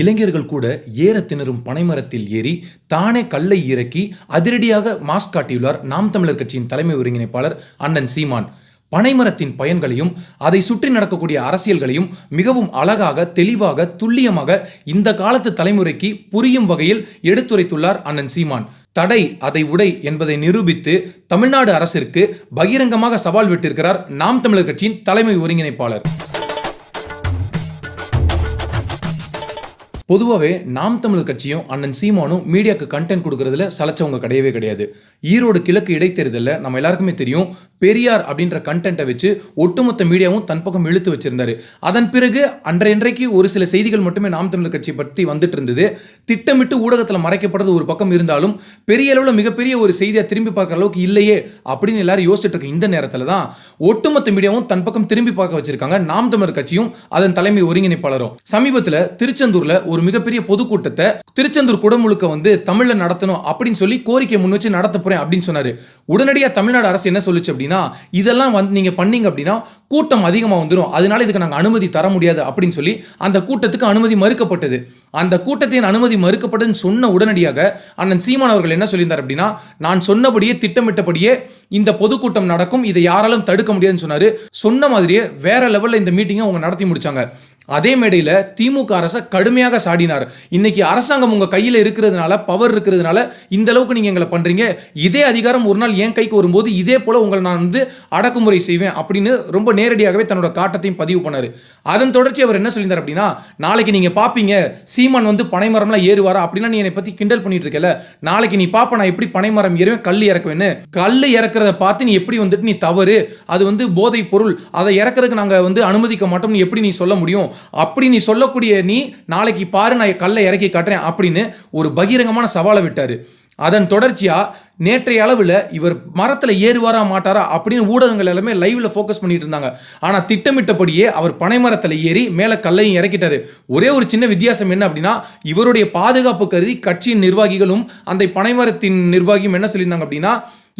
இளைஞர்கள் கூட ஏற திணறும் பனைமரத்தில் ஏறி தானே கல்லை இறக்கி அதிரடியாக மாஸ்க் காட்டியுள்ளார் நாம் தமிழர் கட்சியின் தலைமை ஒருங்கிணைப்பாளர் அண்ணன் சீமான். பனைமரத்தின் பயன்களையும் அதை சுற்றி நடக்கக்கூடிய அரசியல்களையும் மிகவும் அழகாக தெளிவாக துல்லியமாக இந்த காலத்து தலைமுறைக்கு புரியும் வகையில் எடுத்துரைத்துள்ளார் அண்ணன் சீமான். தடை அதை உடை என்பதை நிரூபித்து தமிழ்நாடு அரசிற்கு பகிரங்கமாக சவால் விட்டிருக்கிறார் நாம் தமிழர் கட்சியின் தலைமை ஒருங்கிணைப்பாளர். பொதுவாகவே நாம் தமிழர் கட்சியும் அண்ணன் சீமானும் மீடியாவுக்கு கண்டென்ட் கொடுக்கறதுல சலைச்சவங்க கிடையவே கிடையாது. ஈரோடு கிழக்கு இடைத்தேர்தலில் நம்ம எல்லாருக்குமே தெரியும் பெரியார் அப்படின்ற கண்டென்ட்டை வச்சு ஒட்டுமொத்த மீடியாவும் தன் பக்கம் இழுத்து வச்சிருந்தாரு. அதன் பிறகு அன்றையன்றைக்கு ஒரு சில செய்திகள் மட்டுமே நாம் தமிழர் கட்சி பற்றி வந்துட்டு இருந்தது. திட்டமிட்டு ஊடகத்தில் மறைக்கப்படுறது ஒரு பக்கம் இருந்தாலும் பெரிய அளவில் மிகப்பெரிய ஒரு செய்தியை திரும்பி பார்க்குற அளவுக்கு இல்லையே அப்படின்னு எல்லாரும் யோசிச்சுட்டு இருக்க இந்த நேரத்தில் தான் ஒட்டுமொத்த மீடியாவும் தன் பக்கம் திரும்பி பார்க்க வச்சிருக்காங்க. நாம் தமிழர் கட்சியும் அதன் தலைமை ஒருங்கிணைப்பாளரும். சமீபத்தில் திருச்செந்தூர்ல ஒரு மிகப்பெரிய பொதுக்கூட்டத்தை திருச்செந்தூர் குடமுழுக்க வந்து தமிழ்ல நடத்தணும் அப்படின்னு சொல்லி கோரிக்கை முன் வச்சு நடத்த போறேன் அப்படின்னு சொன்னாரு. உடனடியாக தமிழ்நாடு அரசு என்ன சொல்லுச்சு அப்படின்னா இதெல்லாம் வந்து நீங்க பண்ணீங்க அப்படின்னா கூட்டம் அதிகமாக வந்துடும் அதனால இதுக்கு நாங்கள் அனுமதி தர முடியாது அப்படின்னு சொல்லி அந்த கூட்டத்துக்கு அனுமதி மறுக்கப்பட்டது. அந்த கூட்டத்தின் அனுமதி மறுக்கப்பட்டதுன்னு சொன்ன உடனடியாக அண்ணன் சீமான் அவர்கள் என்ன சொல்லியிருந்தார் அப்படின்னா நான் சொன்னபடியே திட்டமிட்டபடியே இந்த பொதுக்கூட்டம் நடக்கும். இதை யாராலும் தடுக்க முடியாதுன்னு சொன்னாரு. சொன்ன மாதிரியே வேற லெவலில் இந்த மீட்டிங்கை அவங்க நடத்தி முடிச்சாங்க. அதே மேடையில் திமுக அரசை கடுமையாக சாடினார். இன்னைக்கு அரசாங்கம் உங்கள் கையில் இருக்கிறதுனால பவர் இருக்கிறதுனால இந்த அளவுக்கு நீங்கள் எங்களை பண்ணுறீங்க இதே அதிகாரம் ஒரு நாள் என் கைக்கு வரும்போது இதே போல் உங்களை நான் வந்து அடக்குமுறை செய்வேன் அப்படின்னு ரொம்ப நேரடியாகவே தன்னோட காட்டத்தையும் பதிவு பண்ணார். அதன் தொடர்ச்சி அவர் என்ன சொல்லியிருந்தார் அப்படின்னா நாளைக்கு நீங்கள் பார்ப்பீங்க சீமான் வந்து பனைமரம்லாம் ஏறுவாரா? அப்படின்னா நீ என்னை பற்றி கிண்டல் பண்ணிட்டு இருக்கல. நாளைக்கு நீ பார்ப்ப நான் எப்படி பனைமரம் ஏறுவேன்? கல் இறக்குவேன்னு. கல் இறக்குறத பார்த்து நீ எப்படி வந்துட்டு நீ தவறு? அது வந்து போதை பொருள். அதை இறக்குறதுக்கு நாங்கள் வந்து அனுமதிக்க மாட்டோம்னு எப்படி நீ சொல்ல முடியும்? அப்படி நீ சொல்லக்கூடிய நீ நாளைக்கு பாரு நான் கல்லை இறக்கி காட்டுறேன் அப்படின்னு ஒரு பகிரங்கமான சவாலை விட்டார். அதன் தொடர்ச்சியாக நேற்றைய அளவில் இவர் மரத்தில் ஏறுவாரா மாட்டாரா அப்படின்னு ஊடகங்கள் எல்லாமே லைவில் ஃபோக்கஸ் பண்ணிட்டு இருந்தாங்க. ஆனால் திட்டமிட்டபடியே அவர் பனை மரத்தில் ஏறி மேலே கல்லையும் இறக்கிட்டாரு. ஒரே ஒரு சின்ன வித்தியாசம் என்ன அப்படின்னா இவருடைய பாதுகாப்பு கருதி கட்சியின் நிர்வாகிகளும் அந்த பனைமரத்தின் நிர்வாகியும் என்ன சொல்லியிருந்தாங்க அப்படின்னா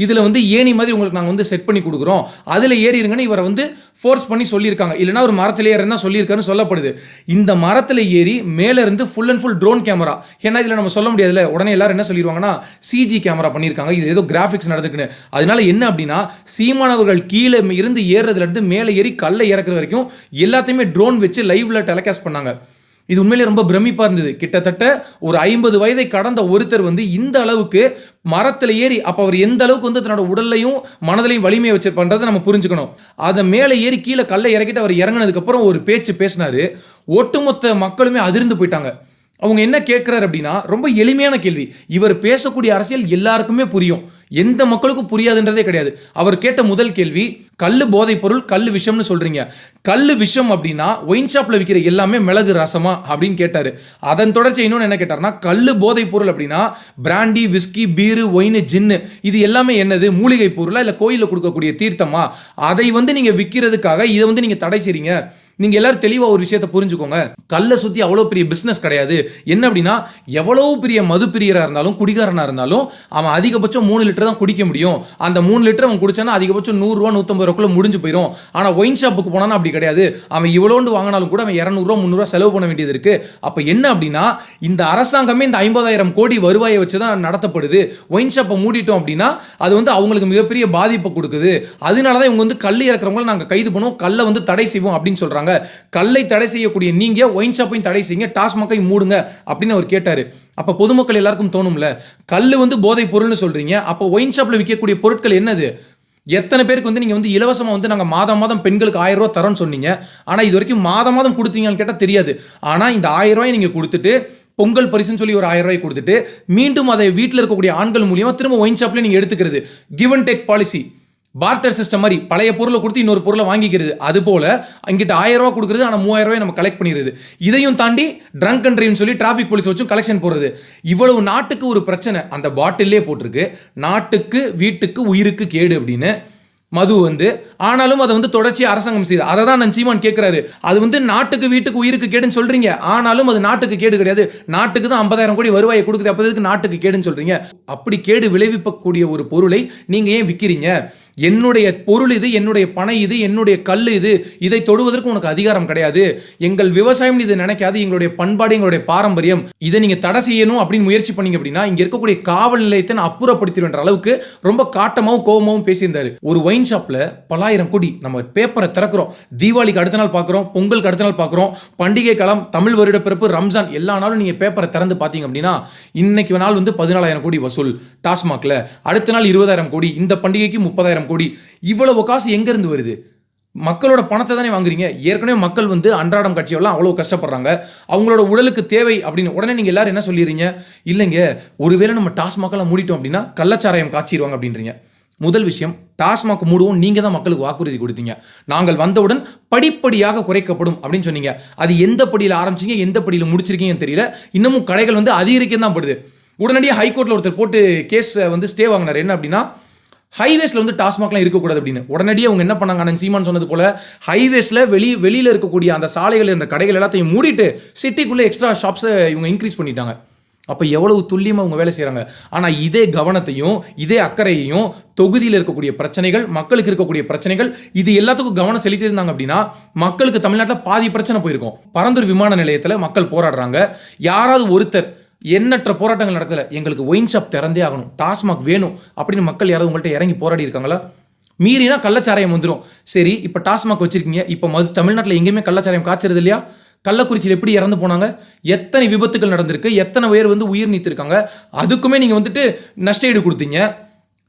இதில் வந்து ஏணி மாதிரி உங்களுக்கு நாங்கள் வந்து செட் பண்ணி கொடுக்குறோம். அதில் ஏறிடுங்கன்னு இவரை வந்து ஃபோர்ஸ் பண்ணி சொல்லியிருக்காங்க. இல்லைனா ஒரு மரத்தில் ஏறனா சொல்லியிருக்காருன்னு சொல்லப்படுது. இந்த மரத்தில் ஏறி மேலேருந்து full and full drone camera ஏன்னா இதில் நம்ம சொல்ல முடியாதுல்ல. உடனே எல்லாரும் என்ன சொல்லிடுவாங்கன்னா சிஜி கேமரா பண்ணியிருக்காங்க. இது ஏதோ கிராஃபிக்ஸ் நடந்துக்குன்னு. அதனால என்ன அப்படின்னா சீமானவர்கள் கீழே இருந்து ஏறுறதுலேருந்து மேலே ஏறி கல்லை இறக்குற வரைக்கும் எல்லாத்தையுமே ட்ரோன் வச்சு லைவில் டெலகாஸ்ட் பண்ணாங்க. இது உண்மையிலே ரொம்ப பிரமிப்பாக இருந்தது. கிட்டத்தட்ட ஒரு ஐம்பது வயதை கடந்த ஒருத்தர் வந்து இந்த அளவுக்கு மரத்தில் ஏறி அப்போ அவர் எந்த அளவுக்கு வந்து தன்னோட உடல்லையும் மனதிலையும் வலிமையை வச்சிருப்பான்றதை நம்ம புரிஞ்சுக்கணும். அதை மேலே ஏறி கீழே கல்லை இறக்கிட்டு அவர் இறங்கினதுக்கப்புறம் ஒரு பேச்சு பேசினாரு. ஒட்டுமொத்த மக்களுமே அதிர்ந்து போயிட்டாங்க. அவங்க என்ன கேட்குறாரு அப்படின்னா ரொம்ப எளிமையான கேள்வி. இவர் பேசக்கூடிய அரசியல் எல்லாருக்குமே புரியும். எந்த மக்களுக்கும் புரியாதுன்றதே கிடையாது. அவர் கேட்ட முதல் கேள்வி கல் போதைப் பொருள் கல் விஷம்னு சொல்றீங்க. கல் விஷம் அப்படின்னா ஒயின் ஷாப்ல விற்கிற எல்லாமே மிளகு ரசமா அப்படின்னு கேட்டாரு. அதன் தொடர்ச்சி இன்னொன்று என்ன கேட்டார்னா கல் போதைப் பொருள் அப்படின்னா brandy whisky beer wine gin இது எல்லாமே என்னது? மூலிகை பொருளா இல்லை கோயிலில் கொடுக்கக்கூடிய தீர்த்தமா? அதை வந்து நீங்க விற்கிறதுக்காக இதை வந்து நீங்க தடை செய்றீங்க. நீங்க எல்லாரும் தெளிவா ஒரு விஷயத்தை புரிஞ்சுக்கோங்க. கல்லை சுத்தி அவ்வளோ பெரிய பிசினஸ் கிடையாது. என்ன அப்படின்னா எவ்வளவு பெரிய மது பிரியரா இருந்தாலும் குடிகாரனா இருந்தாலும் அவன் அதிகபட்சம் மூணு லிட்டர் தான் குடிக்க முடியும். அந்த மூணு லிட்டர் அவன் குடிச்சானா அதிகபட்சம் நூறுரூவா நூற்றம்பது ரூபாக்குள்ளே முடிஞ்சு போயிடும் ஆனால் ஒயின் ஷாப்புக்கு போனானா அப்படி கிடையாது. அவன் இவ்வளோண்டு வாங்கினாலும் கூட அவன் இரநூறுவா முந்நூறுவா செலவு பண்ண வேண்டியது இருக்கு. அப்போ என்ன அப்படின்னா இந்த அரசாங்கமே இந்த ஐம்பதாயிரம் கோடி வருவாயை வச்சு தான் நடத்தப்படுது. ஒயின் ஷாப்பை மூடிட்டோம் அப்படின்னா அது வந்து அவங்களுக்கு மிகப்பெரிய பாதிப்பை கொடுக்குது. அதனால தான் இவங்க வந்து கல் இறக்குறவங்கள நாங்கள் கைது பண்ணுவோம். கல்லை வந்து தடை செய்வோம் அப்படின்னு சொல்கிறாங்க சொல்கிறாங்க கல்லை தடை செய்யக்கூடிய நீங்க ஒயின் ஷாப்பையும் தடை செய்யுங்க டாஸ்மாகையும் மூடுங்க அப்படின்னு அவர் கேட்டாரு. அப்போ பொதுமக்கள் எல்லாருக்கும் தோணும்ல கல் வந்து போதை பொருள்னு சொல்றீங்க அப்போ ஒயின் ஷாப்ல விற்கக்கூடிய பொருட்கள் என்னது? எத்தனை பேருக்கு வந்து நீங்கள் வந்து இலவசமாக வந்து நாங்கள் மாதம் மாதம் பெண்களுக்கு ஆயிரம் ரூபா தரோன்னு சொன்னீங்க. ஆனால் இது வரைக்கும் மாதம் மாதம் கொடுத்தீங்கன்னு கேட்டால் தெரியாது. ஆனால் இந்த ஆயிரம் ரூபாய் நீங்கள் கொடுத்துட்டு பொங்கல் பரிசுன்னு சொல்லி ஒரு ஆயிரம் ரூபாய் கொடுத்துட்டு மீண்டும் அதை வீட்டில் இருக்கக்கூடிய ஆண்கள் மூலியமாக திரும்ப ஒயின் ஷாப்லேயே நீங்கள் எடுத்துக்கிறது. Give and take policy barter system மாதிரி பழைய பொருளை கொடுத்து இன்னொரு பொருளை வாங்கிக்கிறது. அது போல அங்கிட்ட ஆயிரம் ரூபா கொடுக்குறது ஆனால் மூவாயிரம் ரூபாய் நம்ம கலெக்ட் பண்ணிடுது இதையும் தாண்டி ட்ரங்க் அண்ட் ட்ரைவ்னு சொல்லி டிராஃபிக் போலீஸ் வச்சும் கலெக்ஷன் போடுறது. இவ்வளவு நாட்டுக்கு ஒரு பிரச்சனை அந்த பாட்டிலே போட்டிருக்கு. நாட்டுக்கு வீட்டுக்கு உயிருக்கு கேடு அப்படின்னு மது வந்து ஆனாலும் அதை வந்து தொடர்ச்சியாக அரசாங்கம் செய்யுது. அதை தான் நான் சீமான் கேட்குறாரு அது வந்து நாட்டுக்கு வீட்டுக்கு உயிருக்கு கேடுன்னு சொல்றீங்க. ஆனாலும் அது நாட்டுக்கு கேடு கிடையாது. நாட்டுக்கு தான் ஐம்பதாயிரம் கோடி வருவாயை கொடுக்குது. அப்போதுக்கு நாட்டுக்கு கேடுன்னு சொல்றீங்க? அப்படி கேடு விளைவிக்கக்கூடிய ஒரு பொருளை நீங்க ஏன் விற்கிறீங்க என்னுடைய பொருள் இது என்னுடைய பனை இது என்னுடைய கல் இது இதை தொடுவதற்கு உனக்கு அதிகாரம் கிடையாது. எங்கள் விவசாயம் இது நினைக்காது எங்களுடைய பண்பாடு எங்களுடைய பாரம்பரியம். இதை நீங்க தடை செய்யணும் அப்படின்னு முயற்சி பண்ணீங்க அப்படின்னா இங்க இருக்கக்கூடிய காவல் நிலையத்தை நான் அப்புறப்படுத்திடுன்ற அளவுக்கு ரொம்ப காட்டமாவும் கோபமாவும் பேசியிருந்தாரு. ஒரு ஒயின் ஷாப்ல பலாயிரம் கோடி நம்ம பேப்பரை திறக்கிறோம். தீபாவளிக்கு அடுத்த நாள் பார்க்குறோம் பொங்கலுக்கு அடுத்த நாள் பார்க்குறோம் பண்டிகை காலம் தமிழ் வருட பிறப்பு ரம்ஜான் எல்லா நாளும் நீங்க பேப்பரை திறந்து பார்த்தீங்க அப்படின்னா இன்னைக்கு நாள் வந்து பதினாலாயிரம் கோடி வசூல். டாஸ்மாக்ல அடுத்த நாள் இருபதாயிரம் கோடி இந்த பண்டிகைக்கு முப்பதாயிரம் கோடி. இவ்வளவு காசு எங்கேருந்து வருது? மக்களோட பணத்தை தானே வாங்குறீங்க? ஏற்கனவே மக்கள் வந்து அன்றாடம் கட்சியெல்லாம் அவ்வளோ கஷ்டப்படுறாங்க. அவங்களோட உடலுக்கு தேவை அப்படின்னு உடனே நீங்கள் எல்லாரும் என்ன சொல்லிடுறீங்க? இல்லைங்க ஒருவேளை நம்ம டாஸ்மாக்கெல்லாம் மூடிட்டோம் அப்படின்னா கள்ளச்சாராயம் காய்ச்சிடுவாங்க அப்படின்றீங்க. முதல் விஷயம் டாஸ்மாக் மூடுவோம் நீங்கள் தான் மக்களுக்கு வாக்குறுதி கொடுத்தீங்க. நாங்கள் வந்தவுடன் படிப்படியாக குறைக்கப்படும் அப்படின்னு சொன்னீங்க. அது எந்த படியில் ஆரம்பிச்சீங்க எந்த படியில் முடிச்சிருக்கீங்கன்னு தெரியல. இன்னமும் கடைகள் வந்து அதிகரிக்க தான் படுது உடனடியாக ஹைகோர்ட்டில் ஒருத்தர் போட்டு கேஸ் வந்து ஸ்டே வாங்கினார். என்ன அப்படின்னா ஹைவேஸில் வந்து டாஸ்மாக்லாம் இருக்கக்கூடாது அப்படின்னு. உடனடியாக அவங்க என்ன பண்ணாங்க? அண்ணன் சீமான் சொன்னது போல ஹைவேஸில் வெளி வெளியில் இருக்கக்கூடிய அந்த சாலைகள் அந்த கடைகள் எல்லாத்தையும் மூடிட்டு சிட்டிக்குள்ளே எக்ஸ்ட்ரா ஷாப்ஸை இவங்க இன்க்ரீஸ் பண்ணிட்டாங்க. அப்போ எவ்வளவு துல்லியமாக அவங்க வேலை செய்கிறாங்க ஆனால் இதே கவனத்தையும் இதே அக்கறையையும் தொகுதியில் இருக்கக்கூடிய பிரச்சனைகள் மக்களுக்கு இருக்கக்கூடிய பிரச்சனைகள் இது எல்லாத்துக்கும் கவனம் செலுத்தியிருந்தாங்க அப்படின்னா மக்களுக்கு தமிழ்நாட்டில் பாதி பிரச்சனை போயிருக்கும். பரந்தூர் விமான நிலையத்தில் மக்கள் போராடுறாங்க. யாராவது ஒருத்தர் எண்ணற்ற போராட்டங்கள் நடக்கல. எங்களுக்கு ஒயின் ஷாப் திறந்தே ஆகணும். டாஸ்மாக் வேணும் அப்படின்னு மக்கள் யாராவது உங்கள்கிட்ட இறங்கி போராடி இருக்காங்களா? மீறினா கள்ளச்சாராயம் வந்துடும் சரி இப்போ டாஸ்மாக் வச்சிருக்கீங்க. இப்போ மது தமிழ்நாட்டில் எங்கேயுமே கள்ளச்சாராயம் காய்ச்சறது இல்லையா? கள்ளக்குறிச்சியில் எப்படி இறந்து போனாங்க? எத்தனை விபத்துகள் நடந்திருக்கு? எத்தனை பேர் வந்து உயிர் நீத்திருக்காங்க? அதுக்குமே நீங்கள் வந்துட்டு நஷ்டஈடு கொடுத்தீங்க.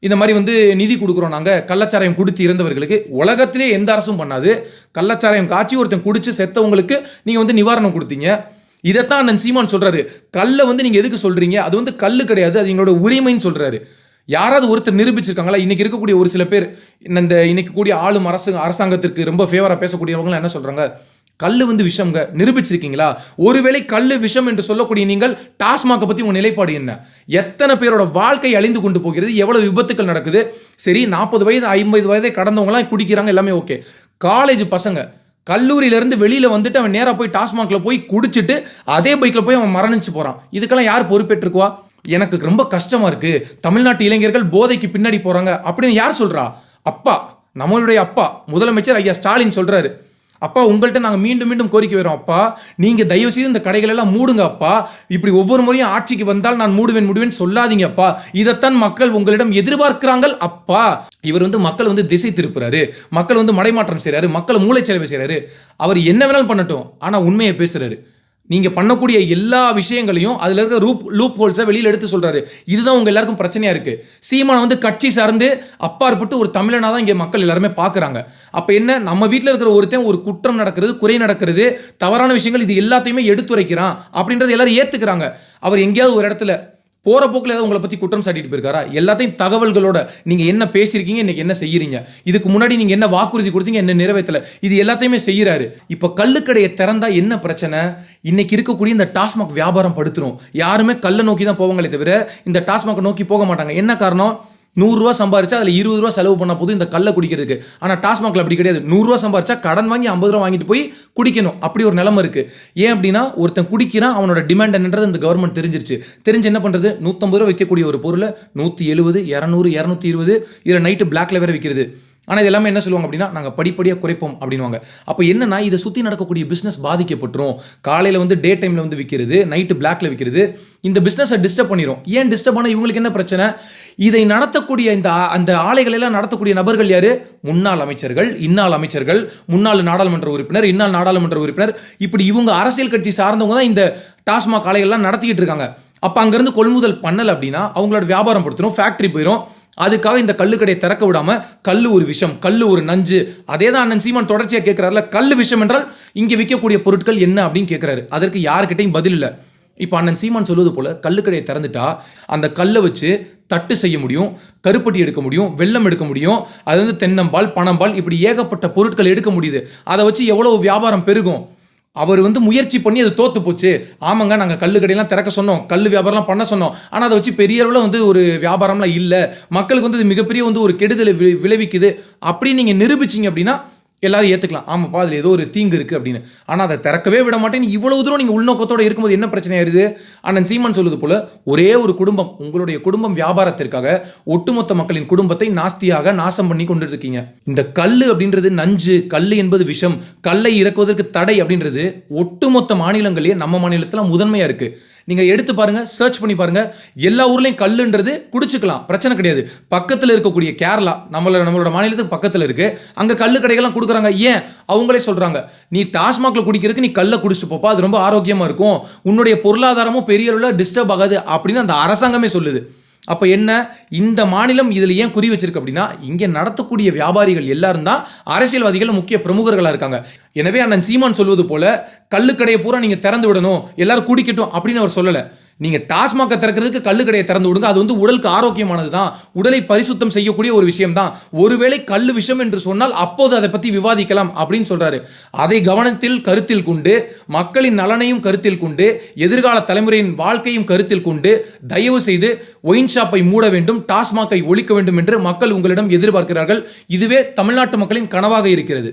இந்த மாதிரி வந்து நிதி கொடுக்குறோம் நாங்கள் கள்ளச்சாராயம் குடித்து இறந்தவர்களுக்கு. உலகத்திலே எந்த அரசும் பண்ணாது. கள்ளச்சாராயம் காய்ச்சி ஒருத்தன் குடித்து செத்தவங்களுக்கு நீங்கள் வந்து நிவாரணம் கொடுத்தீங்க. இதைத்தான் அண்ணன் சீமான் சொல்கிறாரு கல்லை வந்து நீங்கள் எதுக்கு சொல்கிறீங்க அது வந்து கல் கிடையாது அது எங்களோட உரிமைன்னு சொல்கிறாரு யாராவது ஒருத்தர் நிரூபிச்சிருக்காங்களா? இன்னைக்கு இருக்கக்கூடிய ஒரு சில பேர் இந்த இன்னைக்கு கூடிய ஆளும் அரசு அரசாங்கத்திற்கு ரொம்ப ஃபேவராக பேசக்கூடியவங்க என்ன சொல்கிறாங்க கல் வந்து விஷம்ங்க. நிரூபிச்சிருக்கீங்களா? ஒருவேளை கல் விஷம் என்று சொல்லக்கூடிய நீங்கள் டாஸ்மாக பற்றி உங்கள் நிலைப்பாடு என்ன? எத்தனை பேரோட வாழ்க்கை அழிந்து கொண்டு போகிறது? எவ்வளோ விபத்துக்கள் நடக்குது? சரி நாற்பது வயது ஐம்பது வயதை கடந்தவங்களாம் குடிக்கிறாங்க எல்லாமே ஓகே காலேஜ் பசங்க கல்லூரியிலேருந்து வெளியில் வந்துட்டு அவன் நேராக போய் டாஸ்மாகில் போய் குடிச்சிட்டு அதே பைக்கில் போய் அவன் மரணிச்சு போகிறான் இதுக்கெல்லாம் யார் பொறுப்பேற்றுக்குவா எனக்கு ரொம்ப கஷ்டமாக இருக்குது தமிழ்நாட்டு இளைஞர்கள் போதைக்கு பின்னாடி போகிறாங்க அப்படின்னு யார் சொல்கிறா அப்பா நம்மளுடைய அப்பா முதலமைச்சர் ஐயா ஸ்டாலின் சொல்கிறாரு அப்பா உங்கள்கிட்ட நாங்கள் மீண்டும் மீண்டும் கோரிக்கை வரோம் அப்பா நீங்கள் தயவு செய்து இந்த கடைகள் எல்லாம் மூடுங்க அப்பா. இப்படி ஒவ்வொரு முறையும் ஆட்சிக்கு வந்தால் நான் மூடுவேன் மூடுவேன் சொல்லாதீங்க அப்பா. இதைத்தான் மக்கள் உங்களிடம் எதிர்பார்க்கிறாங்கள் அப்பா. இவர் வந்து மக்கள் வந்து திசை திருப்புறாரு. மக்கள் வந்து மடைமாற்றம் செய்கிறாரு மக்கள் மூளைச்சலவை செய்கிறாரு அவர் என்ன வேணாலும் பண்ணட்டும். ஆனால் உண்மையை பேசுறாரு. நீங்கள் பண்ணக்கூடிய எல்லா விஷயங்களையும் அதில் இருக்க ரூப் லூப் ஹோல்ஸை வெளியில் எடுத்து சொல்கிறாரு இதுதான் உங்கள் எல்லாருக்கும் பிரச்சனையாக இருக்குது சீமான் வந்து கட்சி சார்ந்து அப்பாற்பட்டு ஒரு தமிழனாக தான் இங்கே மக்கள் எல்லாருமே பார்க்குறாங்க அப்போ என்ன? நம்ம வீட்டில் இருக்கிற ஒருத்தன் ஒரு குற்றம் நடக்கிறது குறை நடக்கிறது தவறான விஷயங்கள் இது எல்லாத்தையுமே எடுத்துரைக்கிறான் அப்படின்றத எல்லாரும் ஏற்றுக்கிறாங்க அவர் எங்கேயாவது ஒரு இடத்துல போகிற போக்கில் ஏதாவது உங்களை பற்றி குற்றம் சாட்டிட்டு போயிருக்காரா? எல்லாத்தையும் தகவல்களோட நீங்கள் என்ன பேசியிருக்கீங்க இன்றைக்கி என்ன செய்கிறீங்க இதுக்கு முன்னாடி நீங்கள் என்ன வாக்குறுதி கொடுத்தீங்க என்ன நிறைவேற்றலை? இது எல்லாத்தையுமே செய்கிறாரு இப்போ கல்லுக்கடையை திறந்தால் என்ன பிரச்சனை? இன்னைக்கு இருக்கக்கூடிய இந்த டாஸ்மாக் வியாபாரம் படுத்துரும். யாருமே கல்லை நோக்கி தான் போவாங்களே தவிர இந்த டாஸ்மாக் நோக்கி போக மாட்டாங்க. என்ன காரணம்? நூறுரூவா சம்பாரிச்சா அதில் இருபது ரூபா செலவு பண்ண போதும் இந்த கல்லை குடிக்கிறதுக்கு. ஆனால் டாஸ்மாகில் அப்படி கிடையாது. நூறுரூவா சம்பாரிச்சா கடன் வாங்கி ஐம்பது ரூபா வாங்கிட்டு போய் குடிக்கணும். அப்படி ஒரு நிலமை இருக்குது ஏன் அப்படின்னா ஒருத்தன் குடிக்கிறான் அவனோட டிமாண்ட் என்னன்றது இந்த கவர்மெண்ட் தெரிஞ்சிருச்சு. தெரிஞ்சு என்ன பண்ணுறது நூற்றம்பது ரூபா விற்கக்கூடிய ஒரு பொருளை நூற்றி எழுபது இரநூறு இரநூத்தி இருபது இதில் நைட்டு பிளாக்ல வேற விற்கிறது ஆனால் இது எல்லாமே என்ன சொல்லுவாங்க அப்படின்னா நாங்கள் படிப்படியாக குறைப்போம் அப்படின்வாங்க அப்போ என்னன்னா இதை சுற்றி நடக்கக்கூடிய பிஸ்னஸ் பாதிக்கப்பட்டுரும். காலையில் வந்து டே டைமில் வந்து விற்கிறது நைட்டு பிளாக்ல விற்கிறது இந்த பிஸ்னஸை டிஸ்டர்ப் பண்ணிடும் ஏன் டிஸ்டர்ப் ஆனால் இவங்களுக்கு என்ன பிரச்சனை? இதை நடத்தக்கூடிய இந்த அந்த ஆலைகள் எல்லாம் நடத்தக்கூடிய நபர்கள் யாரு? முன்னாள் அமைச்சர்கள் இன்னாள் அமைச்சர்கள் முன்னாள் நாடாளுமன்ற உறுப்பினர் இன்னாள் நாடாளுமன்ற உறுப்பினர். இப்படி இவங்க அரசியல் கட்சி சார்ந்தவங்க தான் இந்த டாஸ்மாக் ஆலைகள்லாம் நடத்திக்கிட்டு இருக்காங்க. அப்போ அங்கேருந்து கொள்முதல் பண்ணல அப்படின்னா அவங்களோட வியாபாரம் படுத்திடும் ஃபேக்ட்ரி போயிடும் அதுக்காக இந்த கல்லுக்கடையை திறக்க விடாம கல் ஒரு விஷம் கல் ஒரு நஞ்சு. அதே தான் அண்ணன் சீமான் தொடர்ச்சியாக கேட்கிறாருல கல் விஷம் என்றால் இங்கே விற்கக்கூடிய பொருட்கள் என்ன அப்படின்னு கேட்குறாரு அதற்கு யாருக்கிட்டையும் பதில் இல்லை. இப்போ அண்ணன் சீமான் சொல்வது போல் கல்லுக்கடையை திறந்துட்டா அந்த கல்லை வச்சு தட்டு செய்ய முடியும் கருப்பட்டி எடுக்க முடியும் வெல்லம் எடுக்க முடியும். அது வந்து தென்னம்பால் பனம்பால் இப்படி ஏகப்பட்ட பொருட்கள் எடுக்க முடியுது. அதை வச்சு எவ்வளோ வியாபாரம் பெருகும்? அவர் வந்து முயற்சி பண்ணி அது தோத்து போச்சு. ஆமாங்க நாங்கள் கல்லுக்கடையெல்லாம் திறக்க சொன்னோம். கல் வியாபாரம்லாம் பண்ண சொன்னோம். ஆனால் அதை வச்சு பெரிய அளவில் வந்து ஒரு வியாபாரம்லாம் இல்லை. மக்களுக்கு வந்து இது மிகப்பெரிய வந்து ஒரு கெடுதலை வி- விளைவிக்குது. அப்படின்னு நீங்கள் நிரூபிச்சீங்க அப்படின்னா எல்லாரும் ஏற்றுக்கலாம் ஆமாப்பா அதில் ஏதோ ஒரு தீங்கு இருக்குது அப்படின்னு. ஆனால் அதை திறக்கவே விட மாட்டேன்னு இவ்வளோ தூரம் நீங்கள் உள்நோக்கத்தோடு இருக்கும்போது என்ன பிரச்சனை ஆயிருது அண்ணன் சீமான் சொல்வது போல ஒரே ஒரு குடும்பம் உங்களுடைய குடும்பம் வியாபாரத்திற்காக ஒட்டுமொத்த மக்களின் குடும்பத்தை நாஸ்தியாக நாசம் பண்ணி கொண்டு இருக்கீங்க இந்த கல் அப்படின்றது நஞ்சு கல் என்பது விஷம் கல்லை இறக்குவதற்கு தடை அப்படின்றது ஒட்டுமொத்த மாநிலங்களே நம்ம மாநிலத்தில் முதன்மையாக இருக்குது நீங்கள் எடுத்து பாருங்க சர்ச் பண்ணி பாருங்கள் எல்லா ஊர்லேயும் கல்லுன்றது குடிச்சுக்கலாம். பிரச்சனை கிடையாது. பக்கத்தில் இருக்கக்கூடிய கேரளா நம்மளோட நம்மளோட மாநிலத்துக்கு பக்கத்தில் இருக்குது அங்கே கல் கடைகள்லாம் கொடுக்குறாங்க. ஏன்? அவங்களே சொல்கிறாங்க நீ டாஸ்மாகில் குடிக்கிறதுக்கு நீ கல்லை குடிச்சிட்டு போப்பா. அது ரொம்ப ஆரோக்கியமாக இருக்கும். உன்னுடைய பொருளாதாரமும் பெரிய அளவில் டிஸ்டர்ப் ஆகாது அப்படின்னு அந்த அரசாங்கமே சொல்லுது. அப்போ என்ன? இந்த மாநிலம் இதில் ஏன் குறி வச்சிருக்கு அப்படின்னா இங்கே நடத்தக்கூடிய வியாபாரிகள் எல்லாரும் தான் அரசியல்வாதிகள் முக்கிய பிரமுகர்களாக இருக்காங்க. எனவே அண்ணன் சீமான் சொல்வது போல கல்லுக்கடையை பூரா நீங்கள் திறந்து விடணும் எல்லாரும் குடிக்கட்டும் அப்படின்னு அவர் சொல்லலை. நீங்கள் டாஸ்மாகை திறக்கிறதுக்கு கல்லுக்கடையை திறந்து விடுங்க. அது வந்து உடலுக்கு ஆரோக்கியமானது தான் உடலை பரிசுத்தம் செய்யக்கூடிய ஒரு விஷயம் தான் ஒருவேளை கல் விஷம் என்று சொன்னால் அப்போது அதை பற்றி விவாதிக்கலாம் அப்படின்னு சொல்கிறாரு அதை கவனத்தில் கருத்தில் கொண்டு மக்களின் நலனையும் கருத்தில் கொண்டு எதிர்கால தலைமுறையின் வாழ்க்கையும் கருத்தில் கொண்டு தயவு செய்து ஒயின் ஷாப்பை மூட வேண்டும் டாஸ்மாகை ஒழிக்க வேண்டும் என்று மக்கள் உங்களிடம் எதிர்பார்க்கிறார்கள். இதுவே தமிழ்நாட்டு மக்களின் கனவாக இருக்கிறது.